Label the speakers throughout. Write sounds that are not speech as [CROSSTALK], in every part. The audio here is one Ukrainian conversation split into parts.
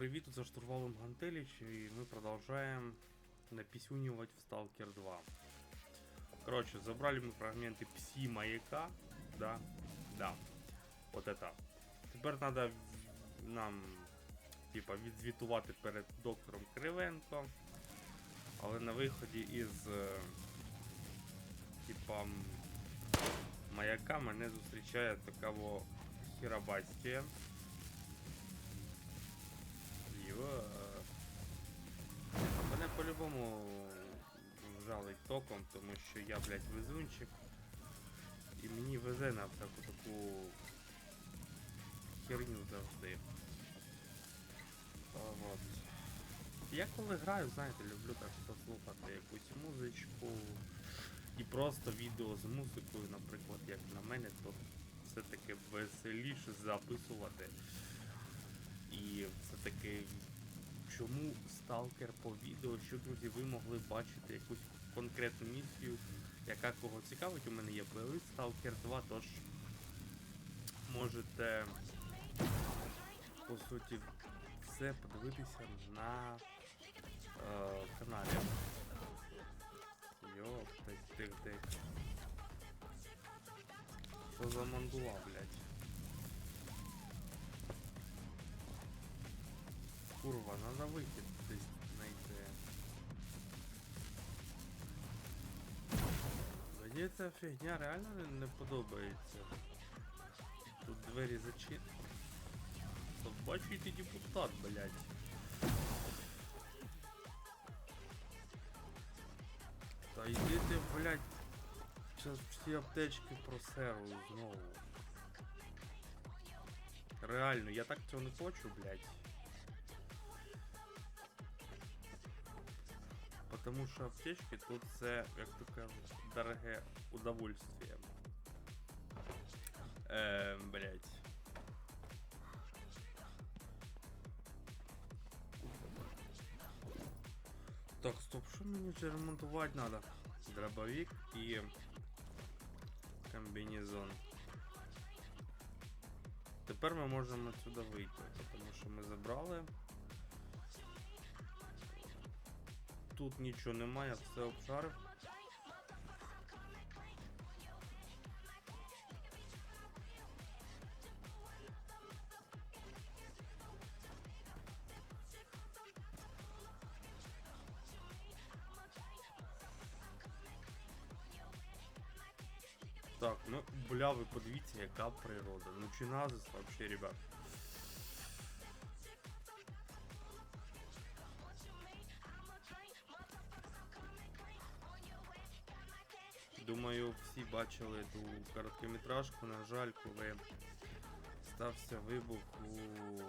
Speaker 1: привіт, це штурвалом Гантелич, и мы продолжаем написюнивать в Stalker 2. Короче, забрали мы фрагменты пси маяка, да, да, вот это. Тепер треба нам, типа, відзвітувати перед доктором Кривенко, але на виході із, е, типа, м, маяка мене зустрічає такого хірабастія. Йо. Мене по-любому вжалить током, тому що я, блядь, везунчик. І мені везе на всяку таку херню завжди. А. Я коли граю, знаєте, люблю так послухати якусь музичку і просто відео з музикою, наприклад, як на мене, то все-таки веселіше записувати. І все-таки чому сталкер по відео, що друзі, ви могли бачити якусь конкретну місію, яка кого цікавить, у мене є плейлист Stalker 2, тож можете по суті все подивитися на е, каналі. Йоп, тих тих тих. Що блядь? Курва, надо вихід десь знайти. Мені ця фігня реально не, подобається. Тут двері зачинені. Бачите депутат, блядь. Та йди ти, блядь. Зараз всі аптечки просерую знову. Реально, я так цього не хочу, блядь. Потому що аптечки тут це, як то кажуть, дороге удовольствие. Эм, блядь. Так, стоп, що мені ще ремонтувати треба? Дробовик і комбінезон. Тепер ми можемо отсюда вийти, тому що ми забрали. Тут нічого немає, все обшарив. Так, ну, бля, ви подивіться, яка природа. Ну чи назис вообще, ребят. Думаю, всі бачили ту короткометражку, на жаль, коли стався вибух у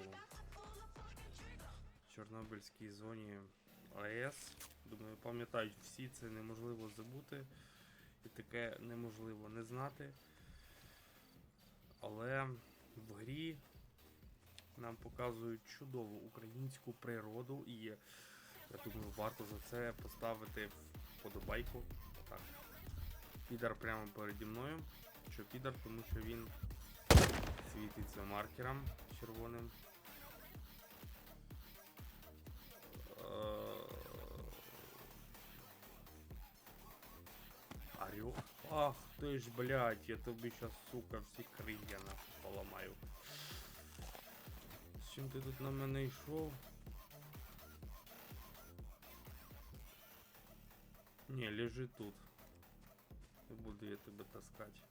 Speaker 1: Чорнобильській зоні АЕС. Думаю, пам'ятають всі, це неможливо забути. І таке неможливо не знати. Але в грі нам показують чудову українську природу і я думаю, варто за це поставити вподобайку. Так. Підар прямо переді мною. Що підар, тому що він світиться маркером червоним. Е, Орел. Ах ты ж, блядь, я тобі сейчас, сука, всі крылья нахуй поламаю. З чим ти тут на мене йшов? Не, лежи тут. Не буду я тебе таскать.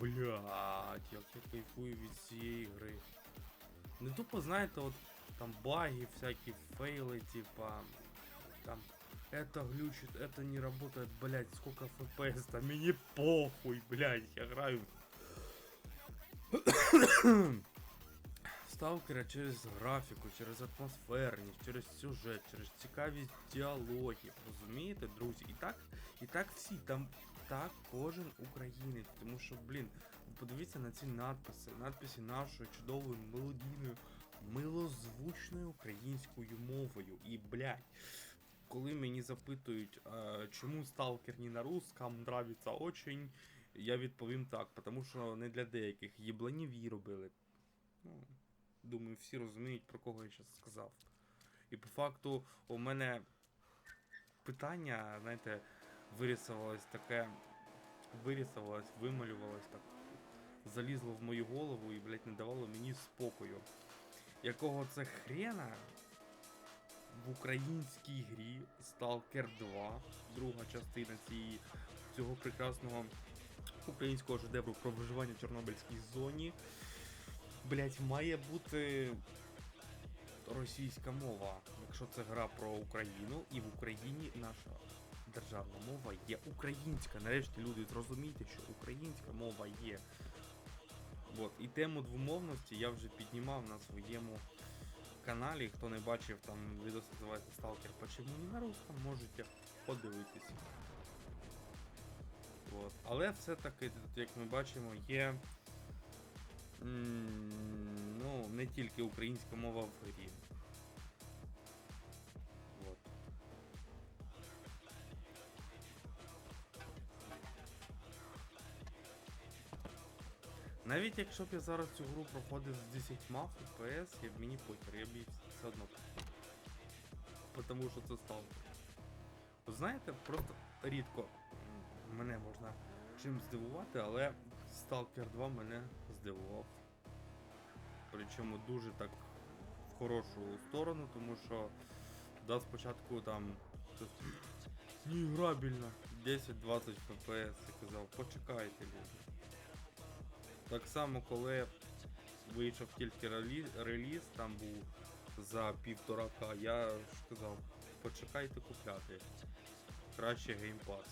Speaker 1: Блять, як я кайфую від цієї гри. Не тупо, знаєте, от там баги, всякі фейли, типа. Там это глючит, это не работает, блять, сколько FPS, там мне похуй, блять, я граю. [COUGHS] Сталкера через графіку, через атмосферність, через сюжет, через цікавість діалогів. Розумієте, друзі? І так, і так всі, там так кожен українець. Тому що, блін, подивіться на ці надписи. Надписи нашою чудовою мелодійною, милозвучною українською мовою. І, блядь, коли мені запитують, а, чому сталкер не на русском нравится очень, я відповім так, тому що не для деяких єбланів робили. Ну, думаю, всі розуміють, про кого я зараз сказав. І по факту у мене питання, знаєте, вирісувалось таке, вирісувалось, вималювалось так, залізло в мою голову і, блядь, не давало мені спокою. Якого це хрена в українській грі Stalker 2, друга частина цієї цього прекрасного українського шедевру про виживання в Чорнобильській зоні. Блять, має бути російська мова. Якщо це гра про Україну, і в Україні наша державна мова є українська. Нарешті люди зрозумійте, що українська мова є. От. І тему двомовності я вже піднімав на своєму каналі. Хто не бачив, там відео називається Сталкер Почему не на русском, можете подивитися. От. Але все-таки, як ми бачимо, є ну, не тільки українська мова в грі. Навіть якщо б я зараз цю гру проходив з 10 FPS, я б мені похер, я б її все одно проходив. Потому що це сталкер. Знаєте, просто рідко мене можна чим здивувати, але Stalker 2 мене здивував. Причому дуже так в хорошу сторону, тому що да, спочатку там щось неіграбельно 10-20 FPS я казав, почекайте люди. Так само, коли вийшов тільки реліз, реліз там був за півтора К, я ж сказав, почекайте купляти. Краще геймпас.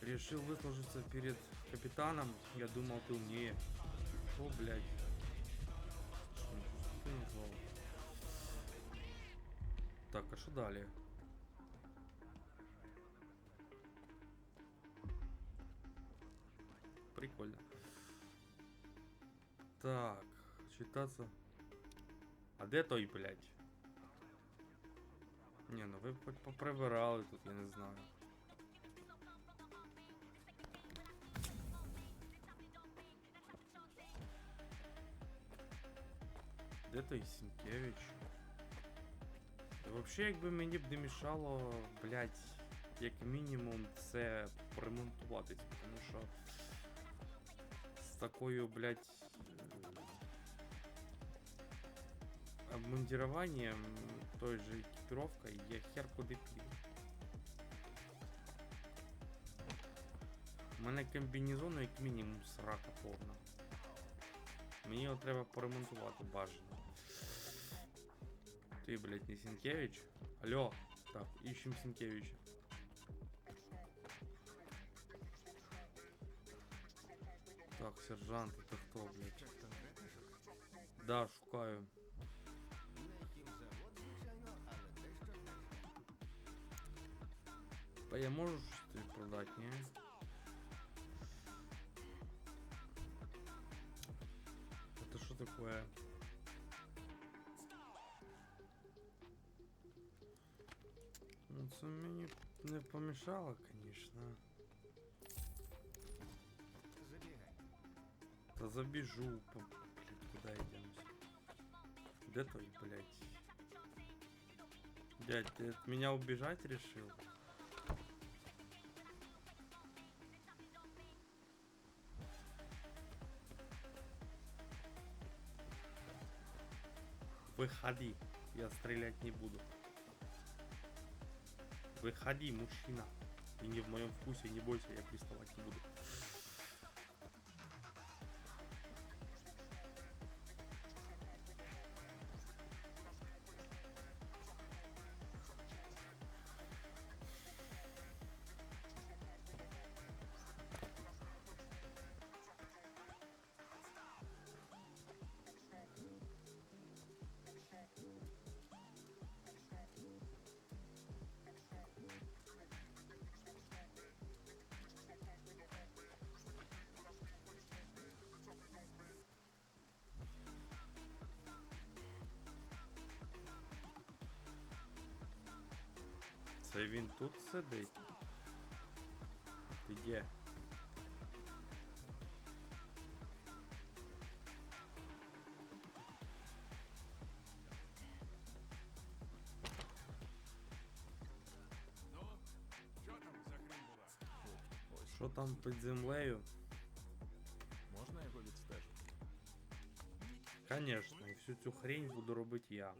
Speaker 1: Решил выслужиться перед капитаном. Я думал, ты умнее. Шо, блядь? Что, что ты назвал? Так, а что далее? Прикольно. Так, читаться. А де той, блядь? Не, ну ви хоч поприбирали тут, я не знаю. Де той Сінкевич? Вообще, якби мені б не мішало, блядь, як мінімум це поремонтуватись, тому що з такою, блядь, е, обмундируванням той же екіпіровкою я хер куди піду. У мене комбінезону як мінімум срака повна. Мені його треба поремонтувати бажано. Ти, блядь, не Сінкевич? Алло, так, ищем Сінкевича. Так, сержант, это кто, блядь? Да, шукаю. Та я можу щось тобі продати, ні? Это что такое? Ну, це мені не помішало, конечно. Забіжу, по... блядь, куда идемся? Где той, блядь? Дядь, ты от меня убежать решил? Выходи, я стрелять не буду. Выходи, мужчина. Ты не в моем вкусе, не бойся, я приставать не буду. Це він тут сидить? Ти?
Speaker 2: Ось
Speaker 1: Що там під землею?
Speaker 2: можна його відстежити?
Speaker 1: Конечно, і всю цю хрень буду робити я.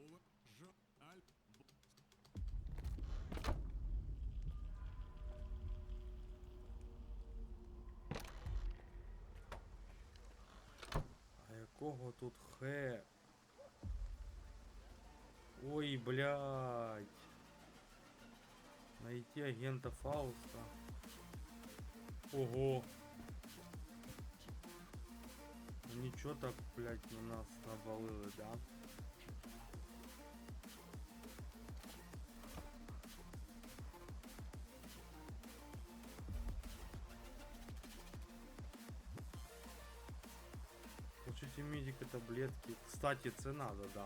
Speaker 1: Хе? Ой, блядь. Найти агента Фауста. Ого. Ничего так, блядь, на нас навалили, да? Получите медика таблетки. Кстати, це надо, да.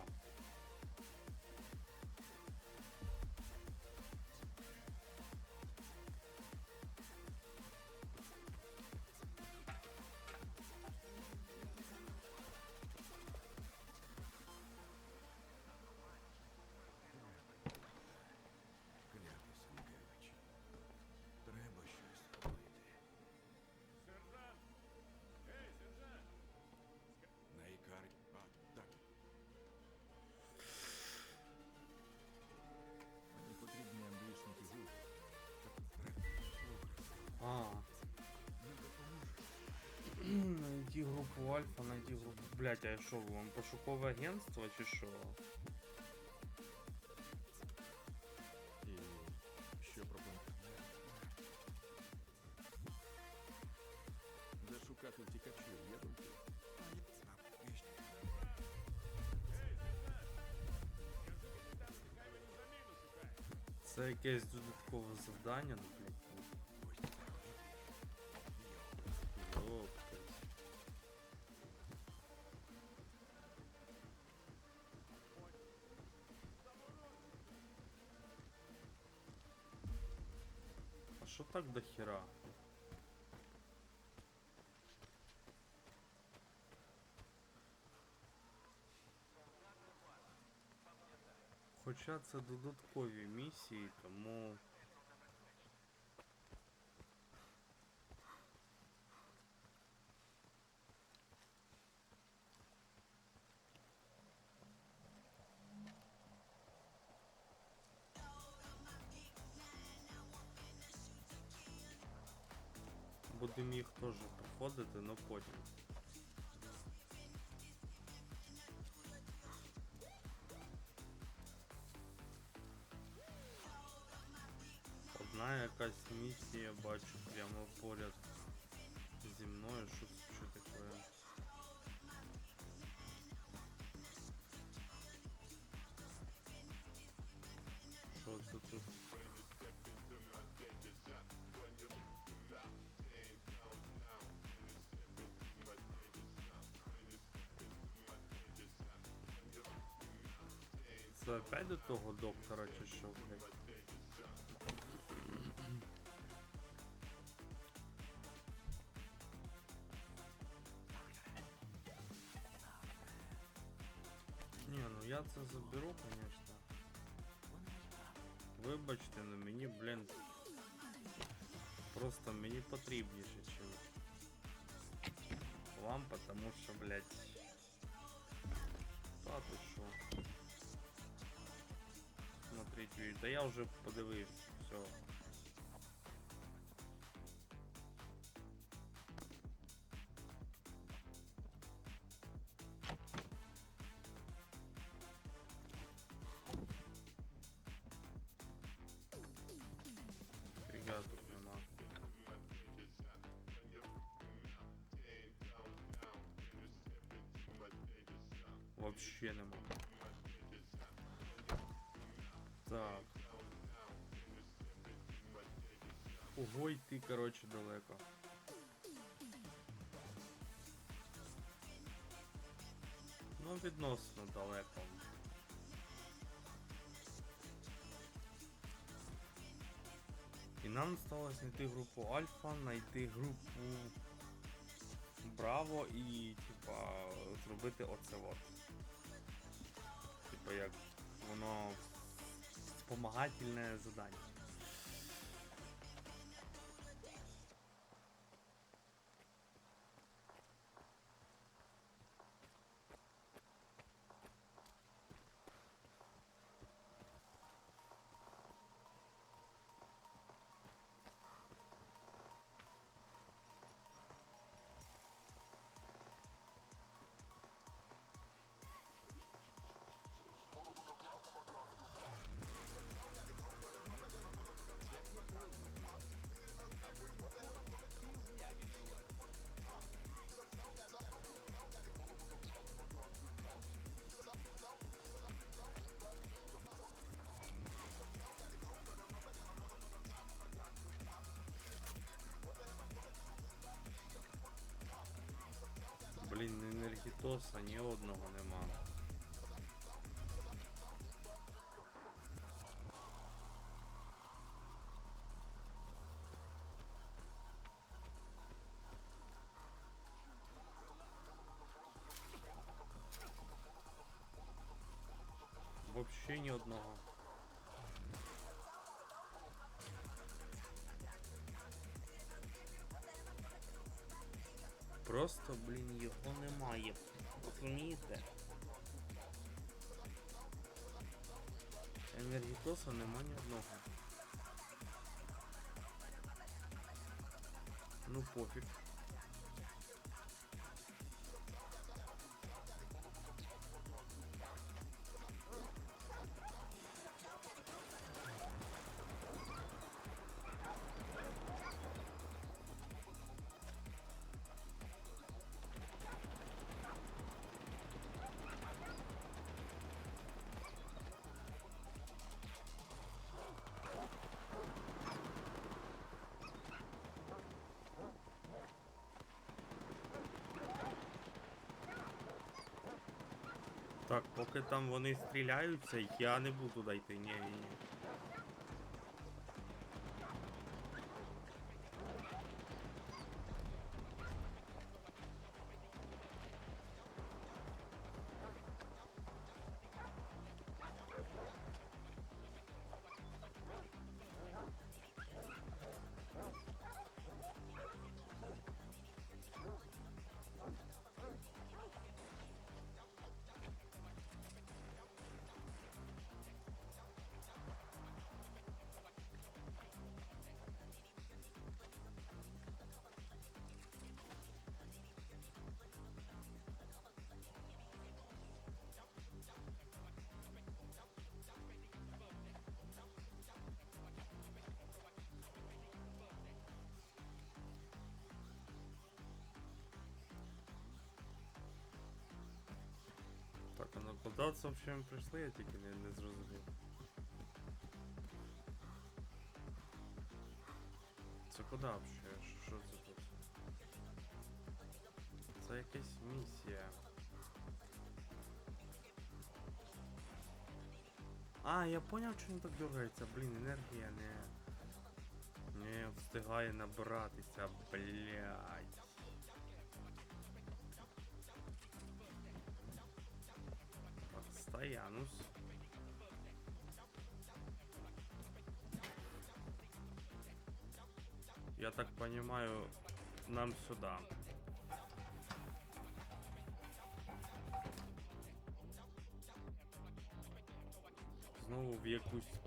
Speaker 1: Блять, а що, вам пошукове агентство чи що?
Speaker 2: І що проблема? Де шукати втікачів, є думки?
Speaker 1: Це якесь додаткове завдання, Хоча це додаткові місії, тому. Будемо їх теж проходити, але потім. Якась місія бачу прямо поряд зі мною, що, це- таке. Що тут? Опять до того доктора чи що, блядь? Ні, ну я це заберу, конечно. Вибачте, но мені, блін, просто мені потрібніше, чим вам, потому що, блядь, та ти що? Смотреть відео. Да я вже подивився, все. Вообще нема. Так. Ого, йти, короче, далеко. Ну, відносно далеко. І нам осталось знайти групу Альфа, знайти групу Браво і, типа, зробити оце от. Типа як воно спомагательне задання. Енергітоса ні одного нема. Вообще ні одного. Просто, блін, його немає. Розумієте? Енергітоса нема ні одного. Ну пофіг. Так, поки там вони стріляються, я не буду туди йти. Ні, ні, ні. Куди це взагалі ми прийшли, я тільки не, не зрозумів. Це куди взагалі? Що- це тут? Це якась місія. А, я поняв, чому так дергається. Блін, енергія не. Не встигає набиратися, блядь. Стоянус. Я так понимаю, нам сюда. Знову в якусь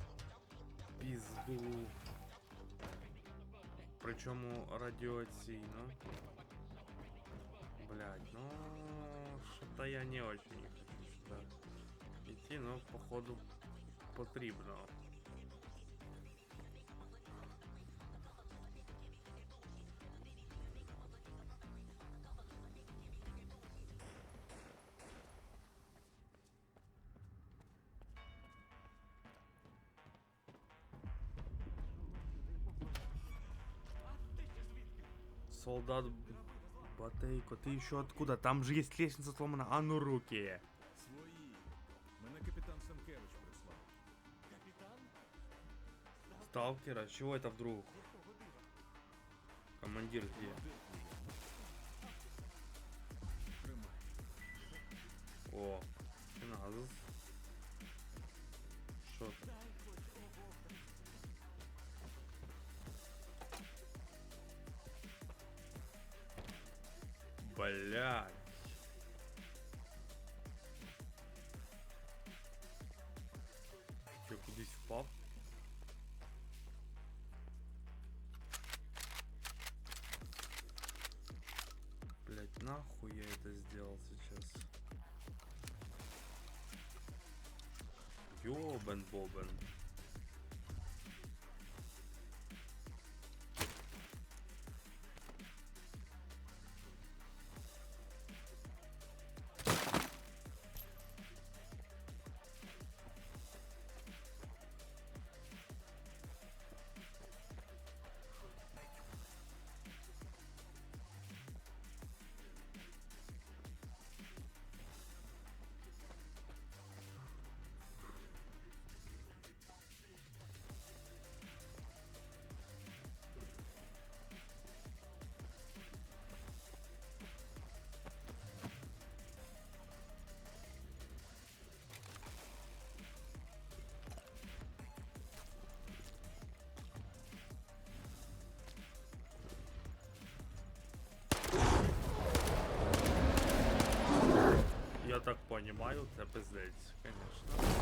Speaker 1: пізду. Причому радіаційно. Блять, ну что-то я не очень хочу сюда идти, но походу потрібно. Солдат Батейко, ты еще откуда? Там же есть лестница сломана. А ну руки. Сталкера? Чего это вдруг? Командир где?
Speaker 2: Тримай.
Speaker 1: О, Назис. Що це? Блять. Сделал сейчас? Ёбен так понимаю, це пиздець, конечно.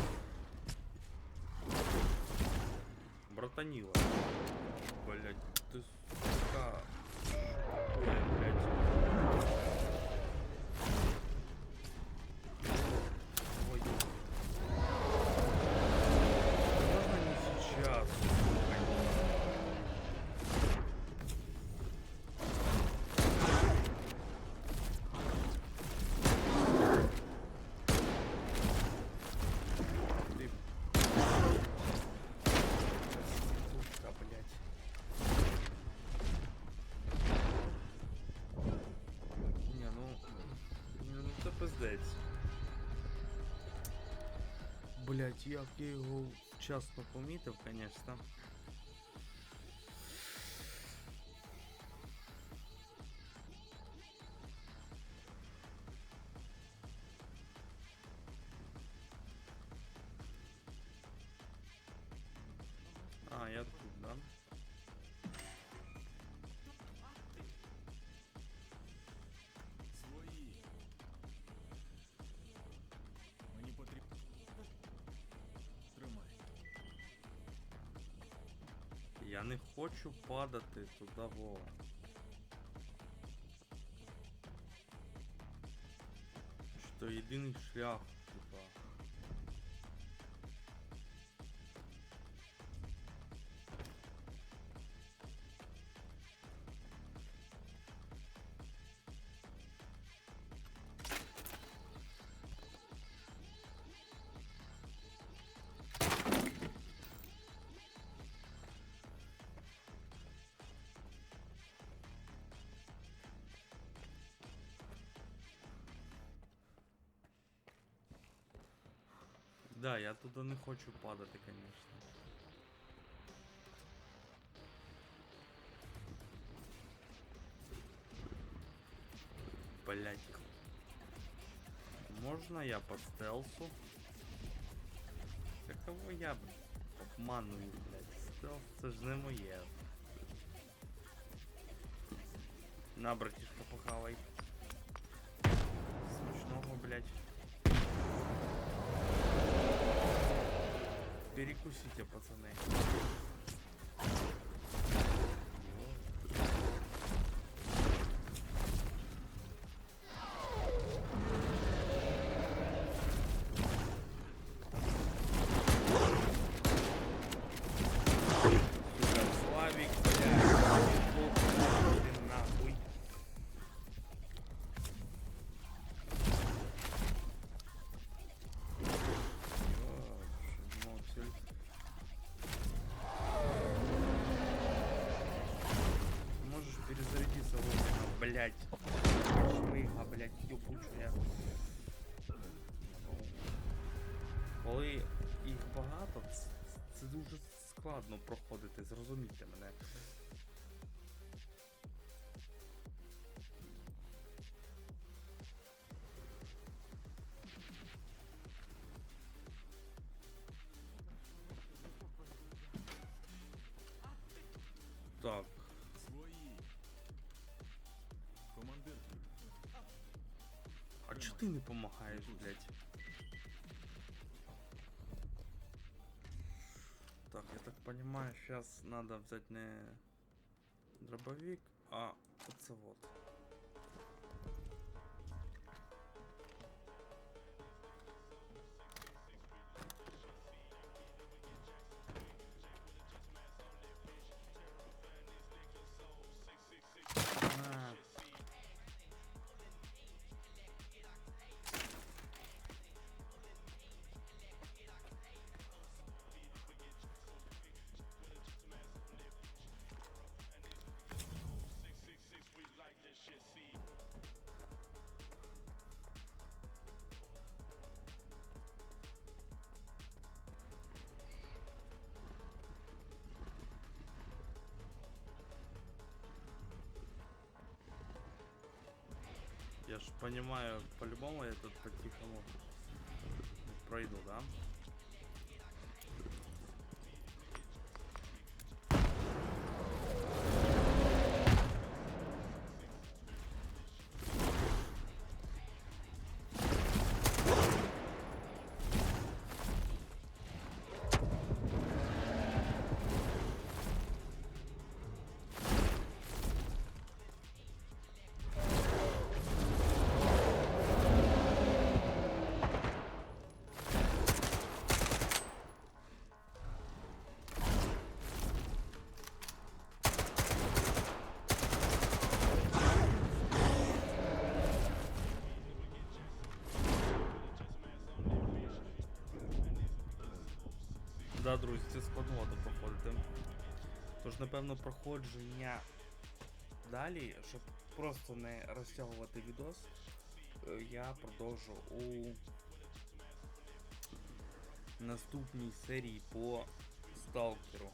Speaker 1: Братанила. Блять, ты сука. Це. Блять, як я його вчасно помітив, конечно. Хочу падати туди Вова. Що єдиний шлях Да, я туди не хочу падати, конечно. Блять. Можно я по стелсу? Да кого я обманую, блядь? Стелс це ж не моє. На, братишка, похавай. Смачного, блядь. Перекусите, пацаны. багато, це, дуже складно проходити, зрозумійте мене. Так. Свої. Командир. А чого ти не допомагаєш, блядь? Понимаю, сейчас надо взять не дробовик, а это вот. Ж понимаю, по-любому я тут по-тихому пройду, да? Да, друзі, це складновато проходити. Тож, напевно, проходження далі, щоб просто не розтягувати відос, е, я продовжу у наступній серії по сталкеру.